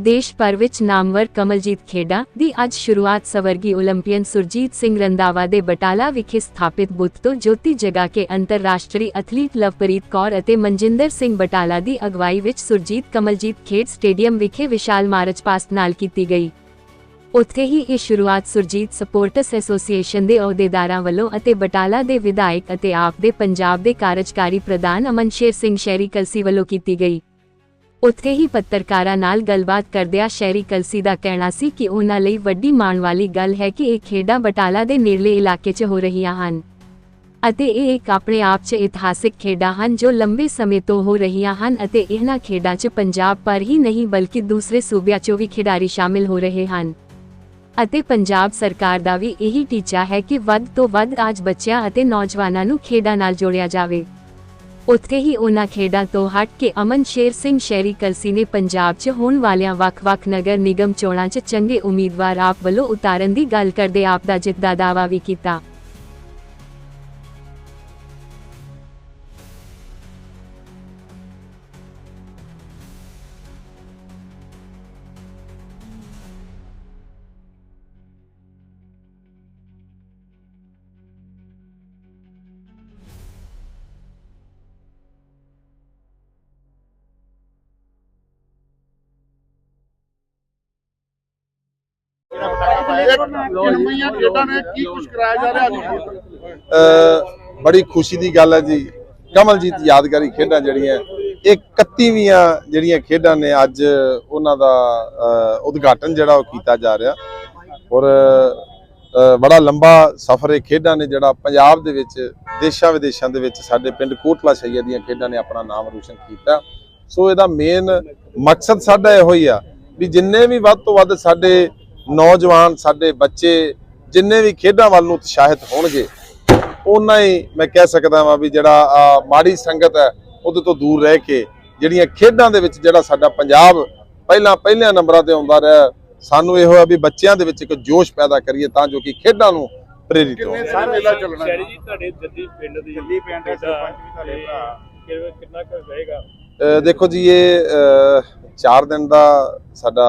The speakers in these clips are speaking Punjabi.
ਦੇਸ਼ ਭਰ ਵਿੱਚ ਨਾਮਵਰ ਕਮਲਜੀਤ ਖੇਡਾ ਦੀ ਅੱਜ ਸ਼ੁਰੂਆਤ ਸਵਰਗੀ 올림픽ੀਅਨ ਸੁਰਜੀਤ ਸਿੰਘ ਰੰਦਾਵਾ ਦੇ ਬਟਾਲਾ ਵਿਖੇ ਸਥਾਪਿਤ ਬੁੱਤ ਤੋਂ ਜੋਤੀ ਜਗਾ ਕੇ ਅੰਤਰਰਾਸ਼ਟਰੀ ਐਥਲੀਟ ਲਵਪ੍ਰੀਤ ਕੌਰ ਅਤੇ ਮਨਜਿੰਦਰ ਸਿੰਘ ਬਟਾਲਾ ਦੀ ਅਗਵਾਈ ਵਿੱਚ ਸੁਰਜੀਤ ਕਮਲਜੀਤ ਖੇਡ ਸਟੇਡੀਅਮ ਵਿਖੇ ਵਿਸ਼ਾਲ ਮਾਰਚ ਪਾਸਟ ਨਾਲ ਕੀਤੀ ਗਈ। ਉੱਥੇ ਹੀ ਇਹ ਸ਼ੁਰੂਆਤ ਸੁਰਜੀਤ ਸਪੋਰਟਸ ਐਸੋਸੀਏਸ਼ਨ ਦੇ ਅਹੁਦੇਦਾਰਾਂ ਵੱਲੋਂ ਅਤੇ ਬਟਾਲਾ ਦੇ ਵਿਧਾਇਕ ਅਤੇ ਆਪ ਦੇ ਪੰਜਾਬ ਦੇ ਕਾਰਜਕਾਰੀ ਪ੍ਰਧਾਨ ਅਮਨ ਸ਼ੇਰ ਸਿੰਘ ਸ਼ੈਰੀ ਕਲਸੀ ਵੱਲੋਂ ਕੀਤੀ ਗਈ। ਉੱਥੇ ਹੀ ਪੱਤਰਕਾਰਾਂ ਨਾਲ ਗੱਲਬਾਤ ਕਰਦਿਆਂ ਸ਼ਹਿਰੀ ਕਲਸੀ ਦਾ ਕਹਿਣਾ ਸੀ ਕਿ ਉਹਨਾਂ ਲਈ ਵੱਡੀ ਮਾਣ ਵਾਲੀ ਗੱਲ ਹੈ ਕਿ ਇਹ ਖੇਡਾਂ ਬਟਾਲਾ ਦੇ ਨੇੜਲੇ ਇਲਾਕੇ 'ਚ ਹੋ ਰਹੀਆਂ ਹਨ ਅਤੇ ਇਹ ਇੱਕ ਆਪਣੇ ਆਪ 'ਚ ਇਤਿਹਾਸਿਕ ਖੇਡਾਂ ਹਨ ਜੋ ਲੰਬੇ ਸਮੇਂ ਤੋਂ ਹੋ ਰਹੀਆਂ ਹਨ ਅਤੇ ਇਹਨਾਂ ਖੇਡਾਂ 'ਚ ਪੰਜਾਬ ਪਰ ਹੀ ਨਹੀਂ ਬਲਕਿ ਦੂਸਰੇ ਸੂਬਿਆਂ 'ਚੋਂ ਵੀ ਖਿਡਾਰੀ ਸ਼ਾਮਿਲ ਹੋ ਰਹੇ ਹਨ ਅਤੇ ਪੰਜਾਬ ਸਰਕਾਰ ਦਾ ਵੀ ਇਹੀ ਟੀਚਾ ਹੈ ਕਿ ਵੱਧ ਤੋਂ ਵੱਧ ਅੱਜ ਬੱਚਿਆਂ ਅਤੇ ਨੌਜਵਾਨਾਂ ਨੂੰ ਖੇਡਾਂ ਨਾਲ ਜੋੜਿਆ ਜਾਵੇ। ਉੱਥੇ ਹੀ ਉਹਨਾਂ ਖੇਡਾਂ ਤੋਂ ਹਟ ਕੇ ਅਮਨ ਸ਼ੇਰ ਸਿੰਘ ਸ਼ਹਿਰੀ ਕਲਸੀ ਨੇ ਪੰਜਾਬ 'ਚ ਹੋਣ ਵਾਲੀਆਂ ਵੱਖ-ਵੱਖ ਨਗਰ ਨਿਗਮ ਚੋਣਾਂ 'ਚ ਚੰਗੇ ਉਮੀਦਵਾਰ ਆਪ ਵੱਲੋਂ ਉਤਾਰਨ ਦੀ ਗੱਲ ਕਰਦੇ ਆਪ ਦਾ ਜਿੱਤ ਦਾ ਦਾਅਵਾ ਵੀ ਕੀਤਾ। ਨਵੀਆਂ ਖੇਡਾਂ ਨੇ ਕੀ ਕੁਝ ਕਰਾਇਆ ਜਾ ਰਿਹਾ ਅੱਜ? ਅ, ਬੜੀ ਖੁਸ਼ੀ ਦੀ ਗੱਲ ਹੈ ਜੀ। ਕਮਲਜੀਤ ਯਾਦਗਾਰੀ ਖੇਡਾਂ ਜਿਹੜੀਆਂ ਇਹ 31ਵੀਆਂ ਜਿਹੜੀਆਂ ਖੇਡਾਂ ਨੇ ਅੱਜ ਉਹਨਾਂ ਦਾ ਉਦਘਾਟਨ ਜਿਹੜਾ ਉਹ ਕੀਤਾ ਜਾ ਰਿਹਾ। ਔਰ ਬੜਾ ਲੰਬਾ ਸਫ਼ਰ ਇਹ ਖੇਡਾਂ ਨੇ ਜਿਹੜਾ ਪੰਜਾਬ ਦੇ ਵਿੱਚ ਦੇਸ਼ਾਂ ਵਿਦੇਸ਼ਾਂ ਦੇ ਵਿੱਚ ਸਾਡੇ ਪਿੰਡ ਕੋਟਲਾ ਸ਼ਈਆ ਦੀਆਂ ਖੇਡਾਂ ਨੇ ਆਪਣਾ ਨਾਮ ਰੋਸ਼ਨ ਕੀਤਾ। ਸੋ ਇਹਦਾ ਮੇਨ ਮਕਸਦ ਸਾਡਾ ਇਹੋ ਹੀ ਆ ਵੀ ਜਿੰਨੇ ਵੀ ਵੱਧ ਤੋਂ ਵੱਧ ਸਾਡੇ ਨੌਜਵਾਨ ਸਾਡੇ ਬੱਚੇ ਜਿੰਨੇ ਵੀ ਖੇਡਾਂ ਵੱਲ ਨੂੰ ਉਤਸ਼ਾਹਿਤ ਹੋਣਗੇ ਉਹਨਾਂ ਹੀ ਮੈਂ ਕਹਿ ਸਕਦਾ ਵਾਂ ਵੀ ਜਿਹੜਾ ਆਹ ਮਾੜੀ ਸੰਗਤ ਹੈ ਉਹਦੇ ਤੋਂ ਦੂਰ ਰਹਿ ਕੇ ਜਿਹੜੀਆਂ ਖੇਡਾਂ ਦੇ ਵਿੱਚ ਜਿਹੜਾ ਸਾਡਾ ਪੰਜਾਬ ਪਹਿਲਾਂ ਪਹਿਲਿਆਂ ਨੰਬਰਾਂ ਤੇ ਆਉਂਦਾ ਰਿਹਾ ਸਾਨੂੰ ਇਹੋ ਆ ਵੀ ਬੱਚਿਆਂ ਦੇ ਵਿੱਚ ਇੱਕ ਜੋਸ਼ ਪੈਦਾ ਕਰੀਏ ਤਾਂ ਜੋ ਕਿ ਖੇਡਾਂ ਨੂੰ ਪ੍ਰੇਰਿਤ ਹੋਣ। ਕਿੰਨੇ ਸਾਲ ਮੇਲਾ ਚੱਲਣਾ? ਸ਼ੈਰੀ ਜੀ ਤੁਹਾਡੇ ਜੱਦੀ ਪਿੰਡ ਦੀ ਜੱਦੀ ਪਿੰਡ ਦੇ ਸਰਪੰਚ ਵੀ ਤੁਹਾਡੇ ਭਰਾ। ਕਿੰਨਾ ਕੁ ਰਹੇਗਾ ਦੇਖੋ ਜੀ ਇਹ 4 ਦਿਨ ਦਾ ਸਾਡਾ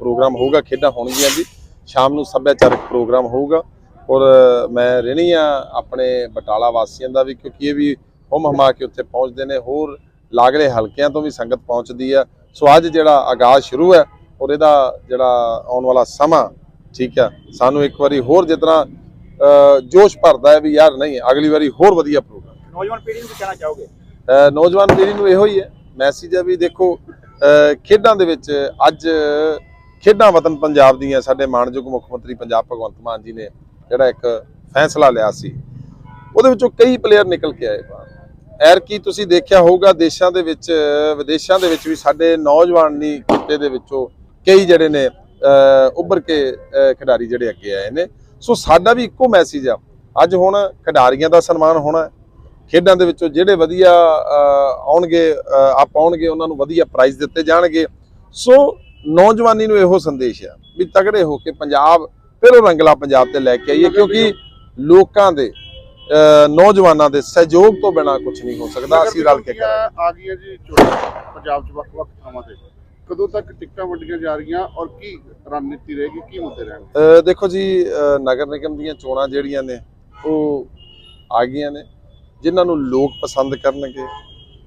ਪ੍ਰੋਗਰਾਮ ਹੋਊਗਾ ਖੇਡਾਂ ਹੋਣਗੀਆਂ ਜੀ। ਸ਼ਾਮ ਨੂੰ ਸੱਭਿਆਚਾਰਕ ਪ੍ਰੋਗਰਾਮ ਹੋਊਗਾ। ਔਰ ਮੈਂ ਰਹਿਣੀ ਆ ਆਪਣੇ ਬਟਾਲਾ ਵਾਸੀਆਂ ਦਾ ਵੀ ਕਿਉਂਕਿ ਇਹ ਵੀ ਹੁਮ ਹਮਾ ਕੇ ਉੱਥੇ ਪਹੁੰਚਦੇ ਨੇ। ਹੋਰ ਲਾਗਲੇ ਹਲਕਿਆਂ ਤੋਂ ਵੀ ਸੰਗਤ ਪਹੁੰਚਦੀ ਆ। ਸੋ ਅੱਜ ਜਿਹੜਾ ਆਗਾਜ਼ ਸ਼ੁਰੂ ਹੈ ਔਰ ਇਹਦਾ ਜਿਹੜਾ ਆਉਣ ਵਾਲਾ ਸਮਾਂ ਠੀਕ ਆ। ਸਾਨੂੰ ਇੱਕ ਵਾਰੀ ਹੋਰ ਜਿਤਨਾ ਜੋਸ਼ ਭਰਦਾ ਹੈ ਵੀ ਯਾਰ ਨਹੀਂ ਅਗਲੀ ਵਾਰੀ ਹੋਰ ਵਧੀਆ ਪ੍ਰੋਗਰਾਮ। ਨੌਜਵਾਨ ਪੀੜ੍ਹੀ ਨੂੰ ਕੀ ਕਹਿਣਾ ਚਾਹੋਗੇ? ਨੌਜਵਾਨ ਪੀੜ੍ਹੀ ਨੂੰ ਇਹੋ ਹੀ ਹੈ। ਮੈਸੇਜ ਹੈ ਵੀ ਦੇਖੋ ਖੇਡਾਂ ਦੇ ਵਿੱਚ ਅੱਜ ਖੇਡਾਂ ਵਤਨ ਪੰਜਾਬ ਦੀਆਂ ਸਾਡੇ ਮਾਣਯੋਗ ਮੁੱਖ ਮੰਤਰੀ ਪੰਜਾਬ ਭਗਵੰਤ ਮਾਨ ਜੀ ਨੇ ਜਿਹੜਾ ਇੱਕ ਫੈਸਲਾ ਲਿਆ ਸੀ ਉਹਦੇ ਵਿੱਚੋਂ ਕਈ ਪਲੇਅਰ ਨਿਕਲ ਕੇ ਆਏ ਐਰ ਕੀ ਤੁਸੀਂ ਦੇਖਿਆ ਹੋਊਗਾ ਦੇਸ਼ਾਂ ਦੇ ਵਿੱਚ ਵਿਦੇਸ਼ਾਂ ਦੇ ਵਿੱਚ ਵੀ ਸਾਡੇ ਨੌਜਵਾਨ ਨਹੀਂ ਖਿੱਤੇ ਦੇ ਵਿੱਚੋਂ ਕਈ ਜਿਹੜੇ ਨੇ ਅਹ ਉੱਭਰ ਕੇ ਖਿਡਾਰੀ ਜਿਹੜੇ ਅੱਗੇ ਆਏ ਨੇ। ਸੋ ਸਾਡਾ ਵੀ ਇੱਕੋ ਮੈਸੇਜ ਆ ਅੱਜ ਹੁਣ ਖਿਡਾਰੀਆਂ ਦਾ ਸਨਮਾਨ ਹੋਣਾ ਖੇਡਾਂ ਦੇ ਵਿੱਚੋਂ ਜਿਹੜੇ ਵਧੀਆ ਆਉਣਗੇ ਅਹ, ਆਪ ਆਉਣਗੇ ਉਹਨਾਂ ਨੂੰ ਵਧੀਆ ਪ੍ਰਾਈਜ਼ ਦਿੱਤੇ ਜਾਣਗੇ। ਸੋ ਨੌਜਵਾਨੀ ਨੂੰ ਇਹੋ ਸੰਦੇਸ਼ ਆ ਵੀ ਤਗੜੇ ਹੋ ਕੇ ਪੰਜਾਬ ਫਿਰ ਉਹ ਰੰਗਲਾ ਪੰਜਾਬ ਤੇ ਲੈ ਕੇ ਆਈਏ ਕਿਉਂਕਿ ਲੋਕਾਂ ਦੇ ਨੌਜਵਾਨਾਂ ਦੇ ਸਹਿਯੋਗ ਤੋਂ ਬਿਨਾ ਕੁਝ ਨਹੀਂ ਹੋ ਸਕਦਾ ਅਸੀਂ ਰਲ ਕੇ ਕਰਾਂਗੇ। ਆ ਗਈਆਂ ਜੀ ਪੰਜਾਬ 'ਚ ਵੱਖ-ਵੱਖ ਥਾਵਾਂ ਤੇ ਕਦੋਂ ਤੱਕ ਟਿਕਟਾਂ ਵੰਡੀਆਂ ਜਾ ਰਹੀਆਂ ਔਰ ਕੀ ਰਣਨੀਤੀ ਰਹੇਗੀ ਕੀ ਮੁੱਦੇ ਰਹਿਣਗੇ? ਦੇਖੋ ਜੀ ਨਗਰ ਨਿਗਮ ਦੀਆਂ ਚੋਣਾਂ ਜਿਹੜੀਆਂ ਨੇ ਉਹ ਆ ਗਈਆਂ ਨੇ ਜਿਨ੍ਹਾਂ ਨੂੰ ਲੋਕ ਪਸੰਦ ਕਰਨਗੇ।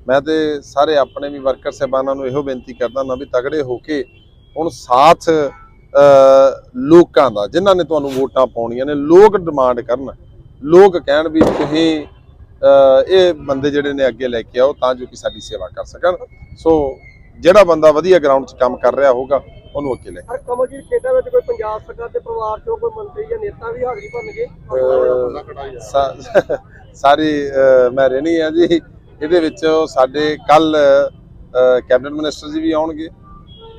ਮੈਂ ਤੇ ਸਾਰੇ ਆਪਣੇ ਵੀ ਵਰਕਰ ਸਹਿਬਾਨਾਂ ਨੂੰ ਇਹੋ ਬੇਨਤੀ ਕਰਦਾ ਨਾ ਵੀ ਤਗੜੇ ਹੋ ਕੇ ਹੁਣ ਸਾਥ ਲੋਕਾਂ ਦਾ ਜਿਨ੍ਹਾਂ ਨੇ ਤੁਹਾਨੂੰ ਵੋਟਾਂ ਪਾਉਣੀਆਂ ਨੇ ਲੋਕ ਡਿਮਾਂਡ ਕਰਨ। ਲੋਕ ਕਹਿਣ ਵੀ ਤੁਸੀਂ ਇਹ ਬੰਦੇ ਜਿਹੜੇ ਨੇ ਅੱਗੇ ਲੈ ਕੇ ਆਓ ਤਾਂ ਜੋ ਕਿ ਸਾਡੀ ਸੇਵਾ ਕਰ ਸਕਣ। ਸੋ ਜਿਹੜਾ ਬੰਦਾ ਵਧੀਆ ਗਰਾਊਂਡ 'ਚ ਕੰਮ ਕਰ ਰਿਹਾ ਹੋਊਗਾ ਉਹਨੂੰ ਅੱਗੇ ਲੈ ਹਰ ਕਮਲਜੀਤ ਖੇਡਾਂ ਵਿੱਚ ਕੋਈ ਪੰਜਾਬ ਸਰਕਾਰ ਦੇ ਪਰਿਵਾਰ ਚੋਂ ਕੋਈ ਮੰਤਰੀ ਜਾਂ ਨੇਤਾ ਵੀ ਹਾਜ਼ਰੀ ਭਰਨਗੇ? ਸਾਰੀ ਮੈਂ ਰਹਿਣੀ ਆ ਜੀ। ਇਹਦੇ ਵਿੱਚ ਸਾਡੇ ਕੱਲ ਕੈਬਨਿਟ ਮਿਨਿਸਟਰ ਜੀ ਵੀ ਆਉਣਗੇ।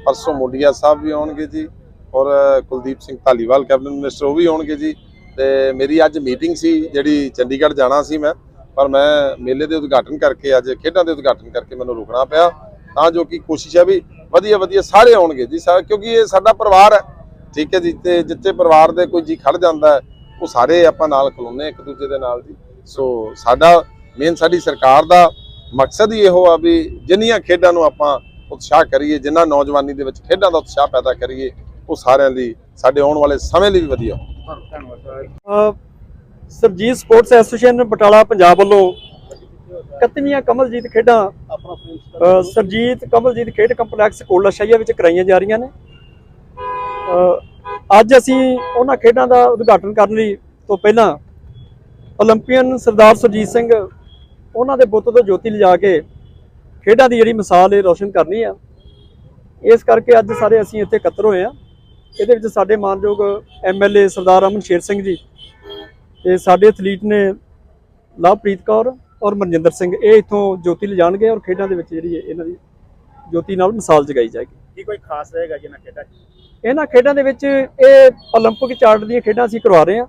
ਪਰਸੋਂ ਮੋਡੀਆ ਸਾਹਿਬ ਵੀ ਆਉਣਗੇ ਜੀ ਔਰ ਕੁਲਦੀਪ ਸਿੰਘ ਧਾਲੀਵਾਲ ਕੈਬਨਿਟ ਮਿਨਿਸਟਰ ਉਹ ਵੀ ਆਉਣਗੇ ਜੀ ਤੇ ਮੇਰੀ ਅੱਜ ਮੀਟਿੰਗ ਸੀ ਜਿਹੜੀ ਚੰਡੀਗੜ੍ਹ ਜਾਣਾ ਸੀ ਮੈਂ ਪਰ ਮੈਂ ਮੇਲੇ ਦੇ ਉਦਘਾਟਨ ਕਰਕੇ ਅੱਜ ਖੇਡਾਂ ਦੇ ਉਦਘਾਟਨ ਕਰਕੇ ਮੈਨੂੰ ਰੁਕਣਾ ਪਿਆ ਤਾਂ ਜੋ ਕਿ ਕੋਸ਼ਿਸ਼ ਹੈ ਵੀ ਵਧੀਆ ਵਧੀਆ ਸਾਰੇ ਆਉਣਗੇ ਜੀ ਸਾ- ਕਿਉਂਕਿ ਇਹ ਸਾਡਾ ਪਰਿਵਾਰ ਹੈ, ਠੀਕ ਹੈ ਜੀ, ਤੇ ਜਿੱਥੇ ਪਰਿਵਾਰ ਦੇ ਕੋਈ ਜੀ ਖੜ ਜਾਂਦਾ ਉਹ ਸਾਰੇ ਆਪਾਂ ਨਾਲ ਖਲੋਨੇ ਇੱਕ ਦੂਜੇ ਦੇ ਨਾਲ ਜੀ। ਸੋ ਸਾਡਾ, ਮੇਨ ਸਾਡੀ ਸਰਕਾਰ ਦਾ ਮਕਸਦ ਹੀ ਇਹੋ ਆ ਵੀ ਜਿੰਨੀਆਂ ਖੇਡਾਂ ਨੂੰ ਆਪਾਂ ਉਤਸ਼ਾਹ ਕਰੀਏ ਜਿੰਨਾ ਨੌਜਵਾਨੀ ਦੇ ਵਿੱਚ ਖੇਡਾਂ ਦਾ ਉਤਸ਼ਾਹ ਪੈਦਾ ਕਰੀਏ, ਉਹ ਸਾਰਿਆਂ ਲਈ, ਸਾਡੇ ਆਉਣ ਵਾਲੇ ਸਮੇਂ ਲਈ ਵੀ ਵਧੀਆ ਧੰਨਵਾਦ ਸਰਜੀਤ ਸਪੋਰਟਸ ਐਸੋਸੀਏਸ਼ਨ ਬਟਾਲਾ ਪੰਜਾਬ ਵੱਲੋਂ 31ਵੀਆਂ ਕਮਲਜੀਤ ਖੇਡਾਂ ਸਰਜੀਤ ਕਮਲਜੀਤ ਖੇਡ ਕੰਪਲੈਕਸ ਕੋਲਾ ਸ਼ਾਹੀਆ ਵਿੱਚ ਕਰਾਈਆਂ ਜਾ ਰਹੀਆਂ ਨੇ। ਅੱਜ ਅਸੀਂ ਉਹਨਾਂ ਖੇਡਾਂ ਦਾ ਉਦਘਾਟਨ ਕਰਨ ਲਈ ਤੋਂ ਪਹਿਲਾਂ 올림픽ੀਅਨ ਸਰਦਾਰ ਸੁਰਜੀਤ ਸਿੰਘ, ਉਹਨਾਂ ਦੇ ਬੁੱਤ ਤੋਂ ਜੋਤੀ ਲਿਜਾ ਕੇ ਖੇਡਾਂ ਦੀ ਜਿਹੜੀ ਮਿਸਾਲ ਇਹ ਰੋਸ਼ਨ ਕਰਨੀ ਆ ਇਸ ਕਰਕੇ ਅੱਜ ਸਾਰੇ ਅਸੀਂ ਇੱਥੇ ਇਕੱਤਰ ਹੋਏ ਆ ਇਹਦੇ ਵਿੱਚ ਸਾਡੇ ਮਾਨਯੋਗ ਐਮਐਲਏ ਸਰਦਾਰ ਅਮਨ ਸ਼ੇਰ ਸਿੰਘ ਜੀ ਤੇ ਸਾਡੇ ਐਥਲੀਟ ਨੇ ਲਵਪ੍ਰੀਤ ਕੌਰ ਔਰ ਮਨਜਿੰਦਰ ਸਿੰਘ ਇਹ ਇਥੋਂ ਜੋਤੀ ਲਿਜਾਣਗੇ ਔਰ ਖੇਡਾਂ ਦੇ ਵਿੱਚ ਜਿਹੜੀ ਹੈ ਇਹਨਾਂ ਦੀ ਜੋਤੀ ਨਾਲ ਮਿਸਾਲ ਜਗਾਈ ਜਾਏਗੀ ਕੀ ਕੋਈ ਖਾਸ ਰਹੇਗਾ ਜਿਹਨਾਂ ਖੇਡਾਂ 'ਚ? ਇਹਨਾਂ ਖੇਡਾਂ ਦੇ ਵਿੱਚ ਇਹ 올림픽 ਚਾਰਟ ਦੀਆਂ ਖੇਡਾਂ ਅਸੀਂ ਕਰਵਾ ਰਹੇ ਹਾਂ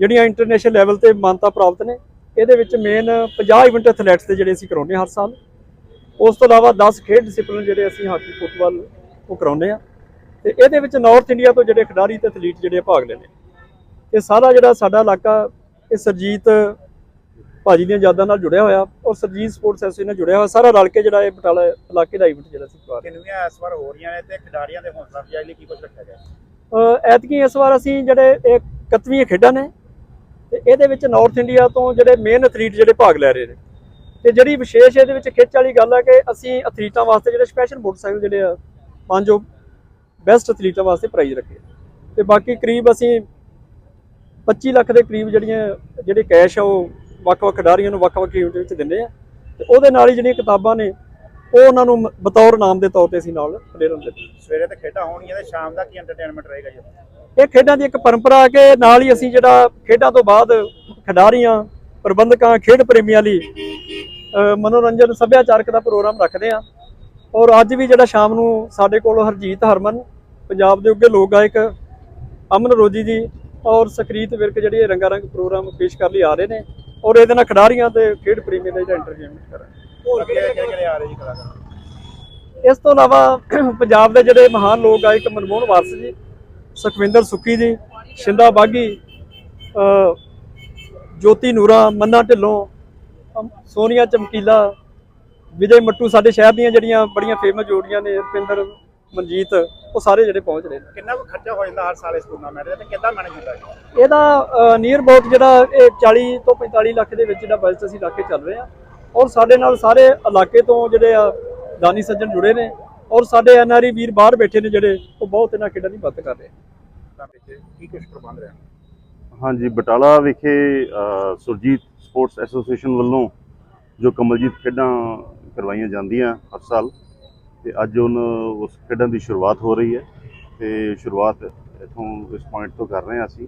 ਜਿਹੜੀਆਂ ਇੰਟਰਨੈਸ਼ਨਲ ਲੈਵਲ ਤੇ ਮਾਨਤਾ ਪ੍ਰਾਪਤ ਨੇ ਇਹਦੇ ਵਿੱਚ ਮੇਨ 50 ਇਵੈਂਟ ਐਥਲੈਟਸ ਦੇ ਜਿਹੜੇ ਅਸੀਂ ਕਰਾਉਂਦੇ ਹਾਂ ਹਰ ਸਾਲ ਉਸ ਤੋਂ ਇਲਾਵਾ 10 ਖੇਡ ਡਿਸਪਲਿਨ ਜਿਹੜੇ ਅਸੀਂ ਹਾਕੀ ਫੁੱਟਬਾਲ ਉਹ ਕਰਾਉਂਦੇ ਆ ਤੇ ਇਹਦੇ ਵਿੱਚ ਨਾਰਥ ਇੰਡੀਆ ਤੋਂ ਜਿਹੜੇ ਖਿਡਾਰੀ ਤੇ ਐਥਲੀਟ ਜਿਹੜੇ ਭਾਗ ਲੈਂਦੇ ਇਹ ਸਾਰਾ ਜਿਹੜਾ ਸਾਡਾ ਇਲਾਕਾ ਇਹ ਸਰਜੀਤ ਭਾਜੀ ਦੀਆਂ ਯਾਦਾਂ ਨਾਲ ਜੁੜਿਆ ਹੋਇਆ ਔਰ ਸਰਜੀਤ ਸਪੋਰਟਸ ਐਸੋਸੀਏਸ਼ਨ ਨਾਲ ਜੁੜਿਆ ਹੋਇਆ। ਸਾਰਾ ਰਲ ਕੇ ਜਿਹੜਾ ਇਹ ਬਟਾਲਾ ਇਲਾਕੇ ਦਾ ਇਵੈਂਟ ਜਿਹੜਾ ਅਸੀਂ ਕਰਵਾ ਰਹੇ ਕਿੰਨੀਆਂ ਇਸ ਵਾਰ ਹੋ ਰਹੀਆਂ ਨੇ ਤੇ ਖਿਡਾਰੀਆਂ ਦੇ ਹੌਸਲਾ ਅਫਜ਼ਾਈ ਲਈ ਕੀ ਕੁਝ ਰੱਖਿਆ ਗਿਆ? ਐਤਕੀ ਇਸ ਵਾਰ ਅਸੀਂ ਜਿਹੜੇ ਇਹ 31ਵੀਂ ਖੇਡਾਂ ਨੇ ਤੇ ਇਹਦੇ ਵਿੱਚ ਨਾਰਥ ਇੰਡੀਆ ਤੋਂ ਜਿਹੜੇ ਮੇਨ ਐਥਲੀਟ ਜਿਹੜੇ ਭਾਗ ਲੈ ਰਹੇ ਨੇ। ਤੇ ਜਿਹੜੀ ਵਿਸ਼ੇਸ਼ ਇਹਦੇ ਵਿੱਚ ਖਿੱਚ ਵਾਲੀ ਗੱਲ ਹੈ ਕਿ ਅਸੀਂ ਐਥਲੀਟਾਂ ਵਾਸਤੇ ਜਿਹੜੇ ਸਪੈਸ਼ਲ ਮੋਟਰਸਾਈਕਲ ਜਿਹੜੇ ਆ ਪੰਜ ਉਹ ਬੈਸਟ ਐਥਲੀਟਾਂ ਵਾਸਤੇ ਪ੍ਰਾਈਜ਼ ਰੱਖੇ ਤੇ ਬਾਕੀ ਕਰੀਬ ਅਸੀਂ 25 ਲੱਖ ਦੇ ਕਰੀਬ ਜਿਹੜੀਆਂ ਜਿਹੜੇ ਕੈਸ਼ ਆ ਉਹ ਵੱਖ-ਵੱਖ ਖਿਡਾਰੀਆਂ ਨੂੰ ਵੱਖ-ਵੱਖ ਇਵੈਂਟ ਵਿੱਚ ਦਿੰਦੇ ਆ। ਤੇ ਉਹਦੇ ਨਾਲ ਹੀ ਜਿਹੜੀਆਂ ਕਿਤਾਬਾਂ ਨੇ ਉਹ ਉਹਨਾਂ ਨੂੰ ਬਤੌਰ ਨਾਮ ਦੇ ਤੌਰ ਤੇ ਅਸੀਂ ਨਾਲ ਪਲੇਅਰਾਂ ਦਿੰਦੇ ਸਵੇਰੇ ਤੇ ਖੇਡਾਂ ਹੋਣਗੀਆਂ ਤੇ ਸ਼ਾਮ ਦਾ ਕੀ ਐਂਟਰਟੇਨਮੈਂਟ ਰਹੇਗਾ ਜੀ। ਇਹ ਖੇਡਾਂ ਦੀ ਇੱਕ ਪਰੰਪਰਾ ਕਿ ਨਾਲ ਹੀ ਅਸੀਂ ਜਿਹੜਾ ਖੇਡਾਂ ਤੋਂ ਬਾਅਦ ਖਿਡਾਰੀਆਂ ਪ੍ਰਬੰਧਕਾਂ ਖੇਡ ਪ੍ਰੇਮੀਆਂ ਲਈ ਮਨੋਰੰਜਨ ਸੱਭਿਆਚਾਰਕ ਦਾ ਪ੍ਰੋਗਰਾਮ ਰੱਖਦੇ ਆ ਔਰ ਅੱਜ ਵੀ ਜਿਹੜਾ ਸ਼ਾਮ ਨੂੰ ਸਾਡੇ ਕੋਲ ਹਰਜੀਤ ਹਰਮਨ ਪੰਜਾਬ ਦੇ ਉੱਗੇ ਲੋਕ ਗਾਇਕ ਅਮਨ ਰੋਜੀ ਜੀ ਔਰ ਸਕਰੀਤ ਵਿਰਕ ਜਿਹੜੀ ਰੰਗਾ ਰੰਗ ਪ੍ਰੋਗਰਾਮ ਪੇਸ਼ ਕਰਨ ਲਈ ਆ ਰਹੇ ਨੇ। ਔਰ ਇਹਦੇ ਨਾਲ ਖਿਡਾਰੀਆਂ ਤੇ ਖੇਡ ਪ੍ਰੇਮੀਆਂ ਦਾ ਜਿਹੜਾ ਐਂਟਰਟੇਨਮੈਂਟ ਕਰਾਂਗੇ ਇਸ ਤੋਂ ਇਲਾਵਾ ਪੰਜਾਬ ਦੇ ਜਿਹੜੇ ਮਹਾਨ ਲੋਕ ਗਾਇਕ ਮਨਮੋਹਨ ਵਾਰਸ ਜੀ ਸੁਖਵਿੰਦਰ ਸੁੱਕੀ ਜੀ ਸ਼ਿੰਦਾ ਬਾਗੀ ਜੋਤੀ ਨੂਰਾ ਮੰਨਾ ਢਿੱਲੋਂ ਸੋਨੀਆ ਚਮਕੀਲਾ ਵਿਜੇ ਮੱਟੂ ਸਾਡੇ ਸ਼ਹਿਰ ਦੀਆਂ ਜਿਹੜੀਆਂ ਬੜੀਆਂ ਫੇਮਸ ਜੋੜੀਆਂ ਨੇ ਰੁਪਿੰਦਰ ਮਨਜੀਤ ਉਹ ਸਾਰੇ ਜਿਹੜੇ ਪਹੁੰਚ ਰਹੇ ਨੇ। ਕਿੰਨਾ ਕੁ ਖਰਚਾ ਹੋ ਜਾਂਦਾ ਹਰ ਸਾਲ ਇਸ ਟੂਰਨਾਮੈਂਟ ਦੇ? ਤੇ ਕਿੱਦਾਂ ਮੈਨੇਜ ਹੁੰਦਾ ਜੀ ਇਹਦਾ ਨੀਅਰ ਅਬਾਊਟ ਜਿਹੜਾ ਇਹ 40 ਤੋਂ 45 ਲੱਖ ਦੇ ਵਿੱਚ ਜਿਹੜਾ ਬਜਟ ਅਸੀਂ ਲਾ ਕੇ ਚੱਲ ਰਹੇ ਹਾਂ। ਔਰ ਸਾਡੇ ਨਾਲ ਸਾਰੇ ਇਲਾਕੇ ਤੋਂ ਜਿਹੜੇ ਆ ਦਾਨੀ ਸੱਜਣ ਜੁੜੇ ਨੇ। ਔਰ ਸਾਡੇ ਐਨਆਰਈ ਵੀਰ ਬਾਹਰ ਬੈਠੇ ਨੇ ਜਿਹੜੇ ਉਹ ਬਹੁਤ ਇਹਨਾਂ ਖੇਡਾਂ ਦੀ ਮਦਦ ਕਰ ਰਹੇ ਤਾਂ ਵਿੱਚ ਕੀ ਕੁਝ ਪ੍ਰਬੰਧ ਰਿਹਾ? ਹਾਂਜੀ ਬਟਾਲਾ ਵਿਖੇ ਸੁਰਜੀਤ ਸਪੋਰਟਸ ਐਸੋਸੀਏਸ਼ਨ ਵੱਲੋਂ ਜੋ ਕਮਲਜੀਤ ਖੇਡਾਂ ਕਰਵਾਈਆਂ ਜਾਂਦੀਆਂ ਹਰ ਸਾਲ, ਤੇ ਅੱਜ ਉਹਨ ਉਸ ਖੇਡਾਂ ਦੀ ਸ਼ੁਰੂਆਤ ਹੋ ਰਹੀ ਹੈ, ਤੇ ਸ਼ੁਰੂਆਤ ਇਥੋਂ ਇਸ ਪੁਆਇੰਟ ਤੋਂ ਕਰ ਰਹੇ ਹਾਂ ਅਸੀਂ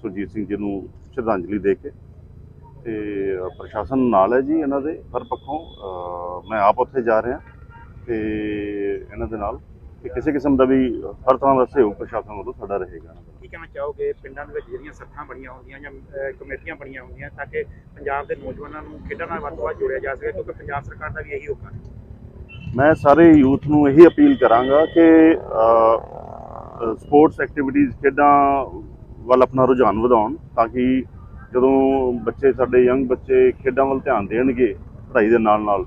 ਸੁਰਜੀਤ ਸਿੰਘ ਜੀ ਨੂੰ ਸ਼ਰਧਾਂਜਲੀ ਦੇ ਕੇ, ਤੇ ਪ੍ਰਸ਼ਾਸਨ ਨਾਲ ਹੈ ਜੀ ਇਹਨਾਂ ਦੇ ਹਰ ਪੱਖੋਂ ਮੈਂ ਆਪ ਉੱਥੇ ਜਾ ਰਿਹਾ, ਤੇ ਇਹਨਾਂ ਦੇ ਨਾਲ ਤੇ ਕਿਸੇ ਕਿਸਮ ਦਾ ਵੀ ਹਰ ਤਰ੍ਹਾਂ ਦਾ ਸਹਿਯੋਗ ਪ੍ਰਸ਼ਾਸਨ ਵੱਲੋਂ ਸਾਡਾ ਰਹੇਗਾ। ਕੀ ਕਹਿਣਾ ਚਾਹੋਗੇ? ਪਿੰਡਾਂ ਦੇ ਵਿੱਚ ਜਿਹੜੀਆਂ ਸੱਥਾਂ ਬਣੀਆਂ ਹੁੰਦੀਆਂ ਜਾਂ ਕਮੇਟੀਆਂ ਬਣੀਆਂ ਹੁੰਦੀਆਂ ਤਾਂ ਕਿ ਪੰਜਾਬ ਦੇ ਨੌਜਵਾਨਾਂ ਨੂੰ ਖੇਡਾਂ ਨਾਲ ਵੱਧ ਤੋਂ ਵੱਧ ਜੋੜਿਆ ਜਾ ਸਕੇ ਕਿਉਂਕਿ ਪੰਜਾਬ ਸਰਕਾਰ ਦਾ ਵੀ ਇਹੀ ਹੁਕਮ ਹੈ। ਮੈਂ ਸਾਰੇ ਯੂਥ ਨੂੰ ਇਹੀ ਅਪੀਲ ਕਰਾਂਗਾ ਕਿ ਸਪੋਰਟਸ ਐਕਟੀਵਿਟੀਜ਼ ਖੇਡਾਂ ਵੱਲ ਆਪਣਾ ਰੁਝਾਨ ਵਧਾਉਣ ਤਾਂ ਕਿ ਜਦੋਂ ਬੱਚੇ ਸਾਡੇ ਯੰਗ ਬੱਚੇ ਖੇਡਾਂ ਵੱਲ ਧਿਆਨ ਦੇਣਗੇ ਪੜ੍ਹਾਈ ਦੇ ਨਾਲ ਨਾਲ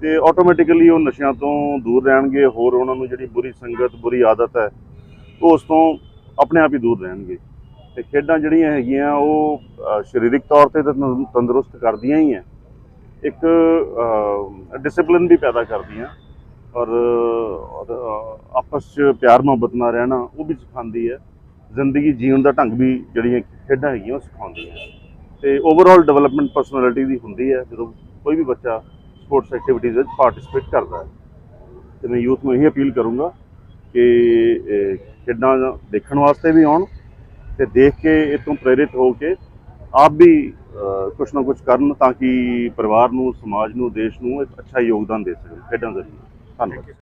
ਤੇ ਆਟੋਮੈਟਿਕਲੀ ਉਹ ਨਸ਼ਿਆਂ ਤੋਂ ਦੂਰ ਰਹਿਣਗੇ, ਹੋਰ ਉਹਨਾਂ ਨੂੰ ਜਿਹੜੀ ਬੁਰੀ ਸੰਗਤ, ਬੁਰੀ ਆਦਤ ਹੈ, ਉਹ ਉਸ ਤੋਂ ਆਪਣੇ ਆਪ ਹੀ ਦੂਰ ਰਹਿਣਗੇ। ਤੇ ਖੇਡਾਂ ਜਿਹੜੀਆਂ ਹੈਗੀਆਂ, ਉਹ ਸਰੀਰਕ ਤੌਰ ਤੇ ਤਾਂ ਤੰਦਰੁ- ਤੰਦਰੁਸਤ ਕਰਦੀਆਂ ਹੀ ਹੈ। ਇੱਕ ਡਿਸਪਲਿਨ ਵੀ ਪੈਦਾ ਕਰਦੀਆਂ। ਔਰ ਆਪਸ 'ਚ ਪਿਆਰ ਮੁਹੱਬਤ ਨਾਲ ਰਹਿਣਾ, ਉਹ ਵੀ ਸਿਖਾਉਂਦੀ ਹੈ। ਜ਼ਿੰਦਗੀ ਜੀਣ ਦਾ ਢੰਗ ਵੀ ਜਿਹੜੀਆਂ ਖੇਡਾਂ ਹੈਗੀਆਂ, ਉਹ ਸਿਖਾਉਂਦੀਆਂ ਤੇ ਓਵਰਆਲ ਡਿਵੈਲਪਮੈਂਟ ਪਰਸਨੈਲਿਟੀ ਦੀ ਹੁੰਦੀ ਹੈ। ਜਦੋਂ ਕੋਈ ਵੀ ਬੱਚਾ ਸਪੋਰਟਸ ਐਕਟੀਵਿਟੀਜ਼ ਵਿੱਚ ਪਾਰਟਿਸਿਪੇਟ ਕਰਦਾ ਹੈ। ਤੇ ਮੈਂ ਯੂਥ ਨੂੰ ਇਹੀ ਅਪੀਲ ਕਰੂੰਗਾ ਕਿ ਖੇਡਾਂ ਦੇਖਣ ਵਾਸਤੇ ਵੀ ਆਉਣ ਤੇ ਦੇਖ ਕੇ ਇਹ ਤੋਂ ਪ੍ਰੇਰਿਤ ਹੋ ਕੇ ਆਪ ਵੀ ਅ, ਕੁਛ ਨਾ ਕੁਛ ਕਰਨ ਤਾਂ ਕਿ ਪਰਿਵਾਰ ਨੂੰ ਸਮਾਜ ਨੂੰ ਦੇਸ਼ ਨੂੰ ਇੱਕ ਅੱਛਾ ਯੋਗਦਾਨ ਦੇ ਸਕਣ ਖੇਡਾਂ ਜ਼ਰੀਏ। ਧੰਨਵਾਦ।